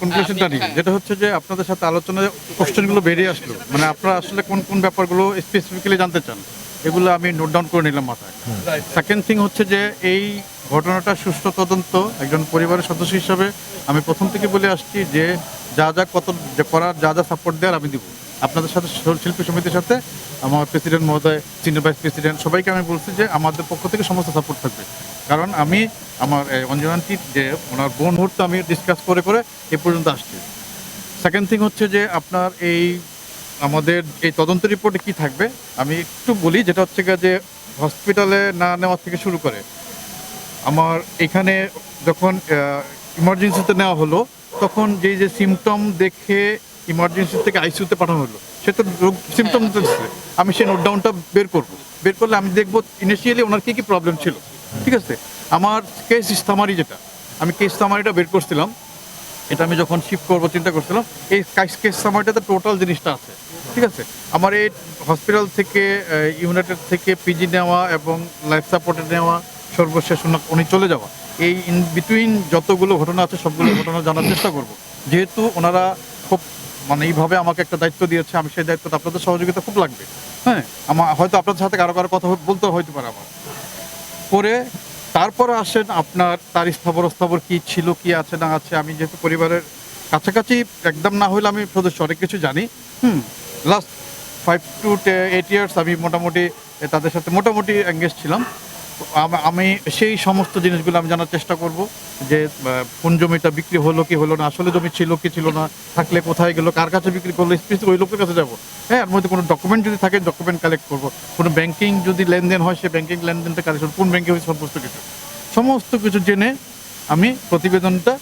কনক্লুশনটা যেটা হচ্ছে যে আপনাদের সাথে আলোচনায় কোশ্চেনগুলো বেরিয়ে আসলো। মানে আপনারা আসলে কোন কোন ব্যাপারগুলো স্পেসিফিক্যালি জানতে চান, এগুলো আমি নোট ডাউন করে নিলাম মাথায়। সেকেন্ড থিং হচ্ছে যে এই ঘটনাটা সুষ্ঠু তদন্ত, একজন পরিবারের সদস্য হিসাবে আমি প্রথম থেকে বলে আসছি যে যা যা কত করার, যা যা সাপোর্ট দেওয়ার আমি দিব। আপনাদের সাথে শিল্পী সমিতির সাথে আমার প্রেসিডেন্ট মহোদয় সিনিয়র ভাইস প্রেসিডেন্ট সবাইকে আমি বলছি যে আমাদের পক্ষ থেকে সমস্ত সাপোর্ট থাকবে। কারণ আমি, আমার অঞ্জনান্টি যে ওনার বোন মুহূর্তে আমি ডিসকাস করে করে এ পর্যন্ত আসছি। সেকেন্ড থিং হচ্ছে যে আপনার এই আমাদের এই তদন্ত রিপোর্টে কি থাকবে, আমি একটু বলি, যেটা হচ্ছে যে হসপিটালে না নেওয়া থেকে শুরু করে। আমার এখানে যখন ইমার্জেন্সিতে নেওয়া হলো, তখন যেই যে সিমটম দেখে ইমার্জেন্সি থেকে আইসিউতে পাঠানো হলো। সে তো রোগ সিমটম দিচ্ছে আমি সেই নোট ডাউনটা বের করব। বের করলে আমি দেখব ইনিশিয়ালি ওনার কী কী প্রবলেম ছিল। ঠিক আছে? আমার কেস ইস্তামারি যেটা, আমি কেস ইস্তামারিটা বের করছিলাম। এটা আমি যখন শিফট করব, চিন্তা করছিলাম, এই কেস সামারটাতে টোটাল জিনিসটা আছে। ঠিক আছে? আমার এই হসপিটাল থেকে ইউনাইটেড থেকে পিজি নেওয়া এবং লাইফ সাপোর্টে নেওয়া, সর্বশেষ উনি চলে যাওয়া। এই ইন বিটুইন যতগুলো ঘটনা আছে, সবগুলো ঘটনা জানার চেষ্টা করব। যেহেতু ওনারা খুব মানে এইভাবে আমাকে একটা দায়িত্ব দিয়েছে, আমি সেই দায়িত্বটা আপনাদের সহযোগিতা খুব লাগবে। হ্যাঁ আমার হয়তো আপনাদের সাথে কারও কারও কথা বলতে হইতে পারে আমার। করে তারপরে আসেন আপনার তার স্থাবর স্থাবর কি ছিল, কি আছে, না আছে, আমি যেহেতু পরিবারের কাছাকাছি, একদম না হলে আমি সদস্য অনেক কিছু জানি। হুম last five to eight years আমি মোটামুটি তাদের সাথে মোটামুটি এঙ্গেজ ছিলাম। আম- সেই সমস্ত জিনিসগুলো আমি জানার চেষ্টা করব যে কোন জমিটা বিক্রি হলো কি হলো না, আসলে জমি ছিল কি ছিল না, থাকলে কোথায় গেলো, কার কাছে বিক্রি করল স্পেসিফিক ওই লোকের কাছে যাব। হ্যাঁ এর মধ্যে কোনো ডকুমেন্ট যদি থাকে ডকুমেন্ট কালেক্ট করব। কোনো ব্যাংকিং যদি লেনদেন হয়, সে ব্যাংকিং লেনদেনটা কালেকশন কোন ব্যাংকে হয়েছে সমস্ত কিছু। সমস্ত কিছু জেনে আমি প্রতিবেদনটা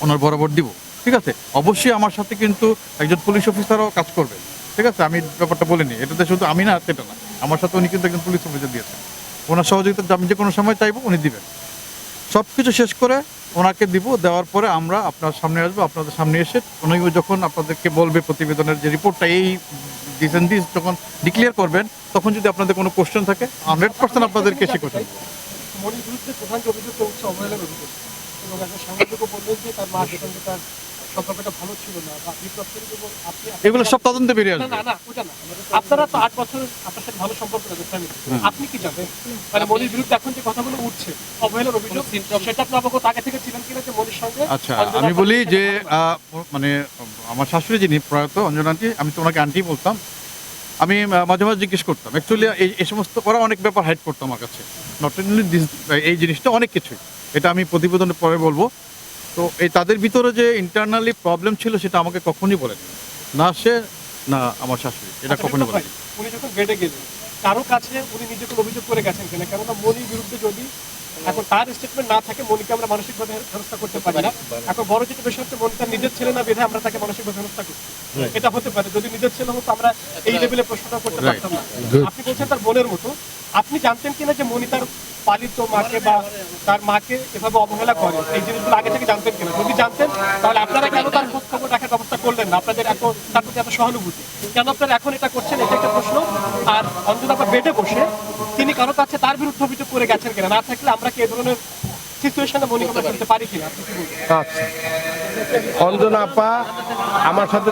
ওনার বরাবর দিব। ঠিক আছে? অবশ্যই আমার সাথে কিন্তু একজন পুলিশ অফিসারও কাজ করবে। ঠিক আছে? আমি ব্যাপারটা বলিনি। এটাতে শুধু আমি না সেটা না। আমার সাথে উনি কিন্তু একজন পুলিশ অফিসার দিয়েছেন। ওনার সহযোগিতা আমি যে কোনো সময় চাইব উনি দিবেন। সব কিছু শেষ করে ওনাকে দিব, দেওয়ার পরে আমরা আপনার সামনে আসব, আপনাদের সামনে এসে উনি যখন আপনাদেরকে বলবে প্রতিবেদনের যে রিপোর্টটা এই দিস এন্ড দিস যখন ডিক্লেয়ার করবেন, তখন যদি আপনাদের কোনো কোশ্চেন থাকে হান্ড্রেড পার্সেন্ট আপনাদেরকে সে কোশ্চেন অভিযোগ সম্পর্কটা ভালো ছিল না বা বিপ্লব এবং আপনি এগুলো সব তদন্তে বেরিয়ে আসবে। না না ওটা না। আপনারা তো আট বছর আপনার সাথে ভালো সম্পর্ক। আপনি কি জানেন? মানে মনির বিরুদ্ধে এখন যে কথাগুলো উঠছে অবহেলার অভিযোগ সেটা আপনি অবগত আগে থেকে ছিলেন কিনা যে মনির সঙ্গে আচ্ছা আমি বলি যে আহ, আমার আমার শাশুড়ি যিনি প্রয়াত অঞ্জনা আন্টি আমি তো ওনাকে আন্টি বলতাম। আমি মাঝে মাঝে জিজ্ঞেস করতাম। অ্যাকচুয়ালি এই এই সমস্ত ওরা অনেক ব্যাপার হাইড করতো আমার কাছে। নট অনলি দিস এই জিনিসটা অনেক কিছুই। এটা আমি প্রতিবেদনের পরে বলব। তো এই তাদের ভিতরে যে ইন্টারনালি প্রবলেম ছিল সেটা আমাকে কখনই বলেনি। না সে না আমার শাশুড়ি এটা আচ্ছা, কখনই বলেনি। উনি যখন বেডে গেলেন কারও কাছে উনি নিজে কোনো অভিযোগ করে গেছেন কিনা? কেননা মনির বিরুদ্ধে যদি এখন তার স্টেটমেন্ট না থাকে মনিকে আমরা মানসিকভাবে হেনস্থা করতে পারি না। এখন বড় যেটা বিষয় হচ্ছে মনি নিজের ছেলে না বেঁধে আমরা তাকে মানসিকভাবে হেনস্থা করছি। এটা হতে পারে। যদি নিজের ছেলে হতো আমরা এই লেভেলে প্রশ্নটা করতে পারতাম না। আপনি বলছেন তার বোনের মতো। আপনি জানতেন কিনা যে মনি তার পালিত মাকে বা তার মাকে এভাবে অবহেলা করে। এই জিনিসগুলো আগে থেকে জানতেন কিনা? যদি জানতেন তাহলে আপনারা কেন তার খোঁজ খবর রাখার ব্যবস্থা করলেন না? আপনাদের এখন তার প্রতি এত সহানুভূতি। কেন আপনারা এখন এটা করছেন? এটা একটা প্রশ্ন। আর অঞ্জনা বা বেডে বসে তিনি কারও কাছে তার বিরুদ্ধে অভিযোগ করে গেছেন কিনা? না থাকলে আমরা কি এ ধরনের সিচুয়েশনে করতে পারি কিনা? আচ্ছা। অঞ্জনা আপা আমার সাথে